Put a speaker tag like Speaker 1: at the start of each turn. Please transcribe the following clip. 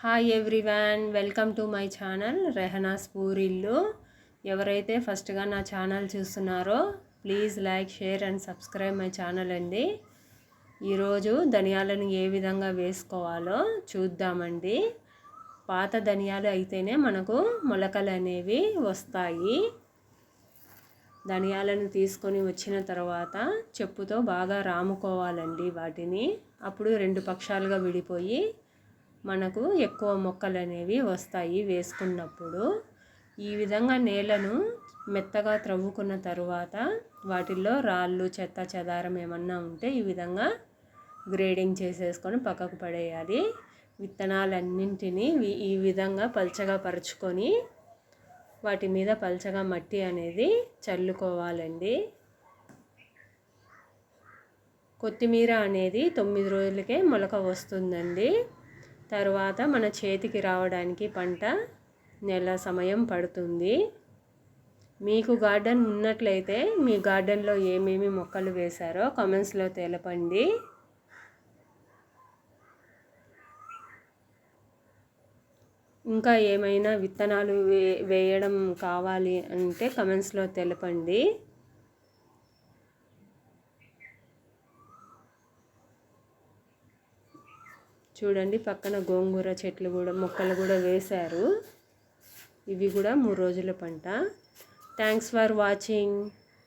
Speaker 1: Hi everyone welcome to my channel Rehana's పూరిల్లు ఎవరైతే ఫస్ట్గా నా ఛానల్ చూస్తున్నారో please like share and subscribe my channel అండి. ఈరోజు ధనియాలను ఏ విధంగా వేసుకోవాలో చూద్దామండి. పాత ధనియాలు అయితేనే మనకు మొలకలు అనేవి వస్తాయి. ధనియాలను తీసుకొని వచ్చిన తర్వాత చెప్పుతో బాగా రాముకోవాలండి వాటిని. అప్పుడు రెండు పక్షాలుగా విడిపోయి మనకు ఎక్కువ మొక్కలు అనేవి వస్తాయి వేసుకున్నప్పుడు. ఈ విధంగా నేలను మెత్తగా త్రవ్వుకున్న తరువాత వాటిల్లో రాళ్ళు చెత్త చెదారం ఏమన్నా ఉంటే ఈ విధంగా గ్రేడింగ్ చేసేసుకొని పక్కకు పడేయాలి. విత్తనాలన్నింటినీ ఈ విధంగా పల్చగా పరుచుకొని వాటి మీద పల్చగా మట్టి అనేది చల్లుకోవాలండి. కొత్తిమీర అనేది తొమ్మిది రోజులకే మొలక వస్తుందండి. తర్వాత మన చేతికి రావడానికి పంట నెల సమయం పడుతుంది. మీకు గార్డెన్ ఉన్నట్లయితే మీ గార్డెన్లో ఏమేమి మొక్కలు వేశారో కామెంట్స్లో తెలపండి. ఇంకా ఏమైనా విత్తనాలు వే వేయడం కావాలి అంటే కమెంట్స్లో తెలపండి. చూడండి పక్కన గోంగూర చెట్లు కూడా మొక్కలు కూడా వేశారు. ఇవి కూడా మూడు రోజుల పంట. Thanks for watching